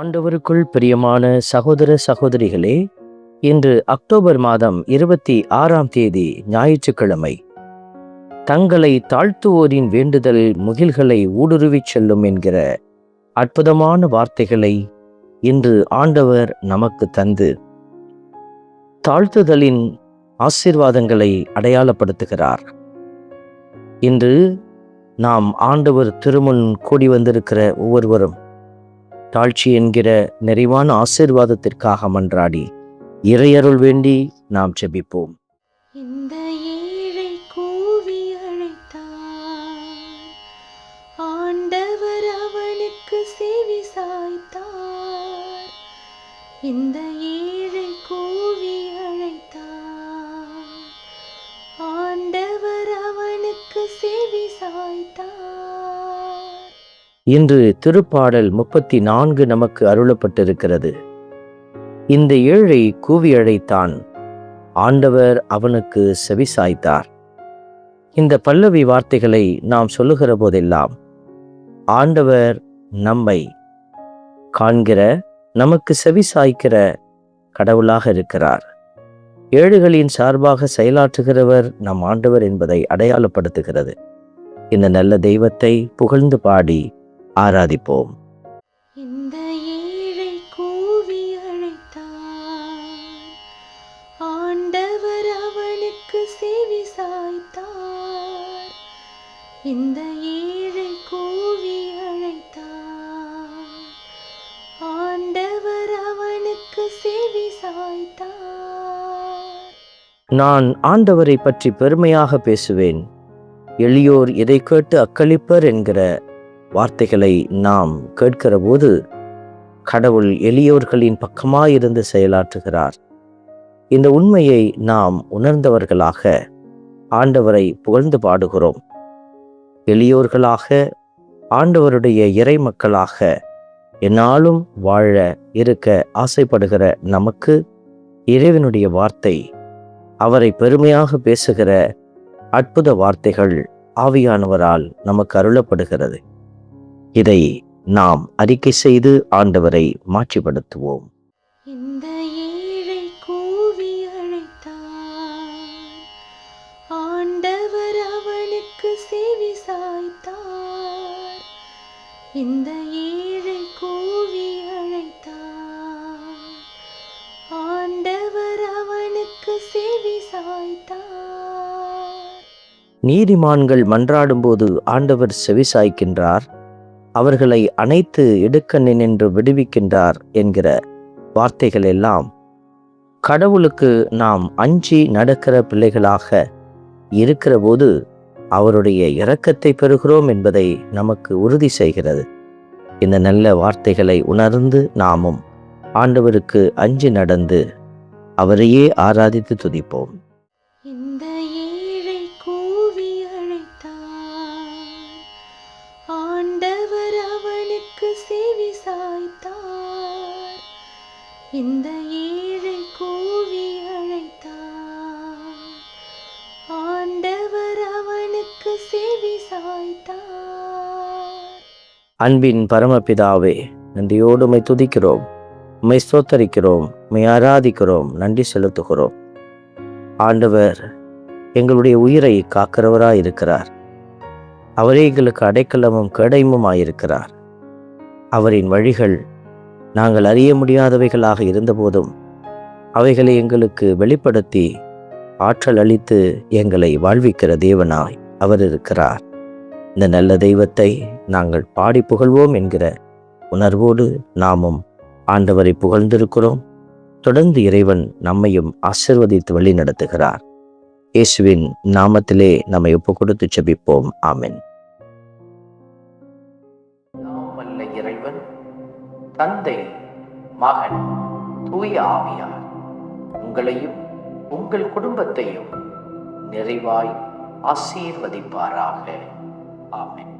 ஆண்டவருக்குள் பிரியமான சகோதர சகோதரிகளே இன்று அக்டோபர் மாதம் இருபத்தி ஆறாம் தேதி ஞாயிற்றுக்கிழமை. தங்களை தாழ்த்துவோரின் வேண்டுதல் முகில்களை ஊடுருவிச் செல்லும் என்கிற அற்புதமான வார்த்தைகளை இன்று ஆண்டவர் நமக்கு தந்து தாழ்த்துதலின் ஆசீர்வாதங்களை அடையாளப்படுத்துகிறார். இன்று நாம் ஆண்டவர் திருமுன் கூடி வந்திருக்கிற ஒவ்வொருவரும் தாழ்ச்சி என்கிற நிறைவான ஆசிர்வாதத்திற்காக மன்றாடி இறையருள் வேண்டி நாம் செபிப்போம் இந்த ஏழை கூவி அழைத்தார் ஆண்டவர் அவனுக்கு செவி சாய்த்தார். இந்த இன்று திருப்பாடல் முப்பத்தி நான்கு நமக்கு அருளப்பட்டிருக்கிறது. இந்த ஏழை கூவி அழைத்தான். ஆண்டவர் அவனுக்கு செவிசாய்த்தார். இந்த பல்லவி வார்த்தைகளை நாம் சொல்லுகிற போதெல்லாம் ஆண்டவர் நம்மை காண்கிற நமக்கு செவி சாய்க்கிற கடவுளாக இருக்கிறார். ஏழுகளின் சார்பாக செயலாற்றுகிறவர் நம் ஆண்டவர் என்பதை அடையாளப்படுத்துகிறது. இந்த நல்ல தெய்வத்தை புகழ்ந்து பாடி ஆராதிப்போம். இந்த ஏழை கூவி அழைத்தார். ஆண்டவர் அவனுக்கு செவி சாய்த்தார். இந்த ஏழை கூவி அழைத்தார். ஆண்டவர் அவனுக்கு செவி சாய்த்தார். நான் ஆண்டவரை பற்றி பெருமையாக பேசுவேன். எளியோர் இதை கேட்டு அக்களிப்பர் என்கிற வார்த்தைகளை நாம் கேட்கிற போது கடவுள் எளியோர்களின் பக்கமாயிருந்து செயலாற்றுகிறார். இந்த உண்மையை நாம் உணர்ந்தவர்களாக ஆண்டவரை புகழ்ந்து பாடுகிறோம். எளியோர்களாக ஆண்டவருடைய இறை மக்களாக என்னாலும் வாழ இருக்க ஆசைப்படுகிற நமக்கு இறைவனுடைய வார்த்தை அவரை பெருமையாக பேசுகிற அற்புத வார்த்தைகள் ஆவியானவரால் நமக்கு அருளப்படுகிறது. இதை நாம் அறிக்கை செய்து ஆண்டவரை மாற்றிப்படுத்துவோம் இந்த ஏழை கூவி அழைத்தார். ஆண்டவர் அவனுக்கு செவி சாய்த்தார். இந்த ஏழை கூவி அழைத்தார். ஆண்டவர் அவனுக்கு செவி சாய்த்தார். நீதிமான்கள் மன்றாடும்போது ஆண்டவர் செவிசாய்க்கின்றார். அவர்களை அனைத்து எடுக்க நின்று விடுவிக்கின்றார் என்கிற வார்த்தைகள் எல்லாம் கடவுளுக்கு நாம் அஞ்சி நடக்கிற பிள்ளைகளாக இருக்கிறபோது அவருடைய இரக்கத்தை பெறுகிறோம் என்பதை நமக்கு உறுதி செய்கிறது. இந்த நல்ல வார்த்தைகளை உணர்ந்து நாமும் ஆண்டவருக்கு அஞ்சு நடந்து அவரையே ஆராதித்து துதிப்போம். அன்பின் பரமபிதாவே நன்றியோடு உமை துதிக்கிறோம். உமை ஸ்தோத்தரிக்கிறோம். உமை ஆராதிக்கிறோம். நன்றி செலுத்துகிறோம். ஆண்டவர் எங்களுடைய உயிரை காக்கிறவராய் இருக்கிறார் அவரே எங்களுக்கு அடைக்கலமும் கேடயமுமாயிருக்கிறார். அவரின் வழிகள் நாங்கள் அறிய முடியாதவைகளாக இருந்தபோதும் அவைகளை எங்களுக்கு வெளிப்படுத்தி ஆற்றல் அளித்து எங்களை வாழ்விக்கிற தேவனாய் அவர் இருக்கிறார். இந்த நல்ல தெய்வத்தை நாங்கள் பாடி புகழ்வோம் என்கிற உணர்வோடு நாமும் ஆண்டவரை புகழ்ந்திருக்கிறோம். தொடர்ந்து இறைவன் நம்மையும் ஆசிர்வதித்து வழி நடத்துகிறார் இயேசுவின் நாமத்திலே நம்மை ஒப்பு கொடுத்து செபிப்போம். ஆமென். இறைவன் தந்தை மகன் தூய ஆவியார் உங்களையும் உங்கள் குடும்பத்தையும் நிறைவாய் ஆசீர்வதிப்பாராக. ஆமென்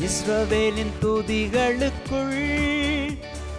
இஸ்ரவேலின் துதிகளுக்குள்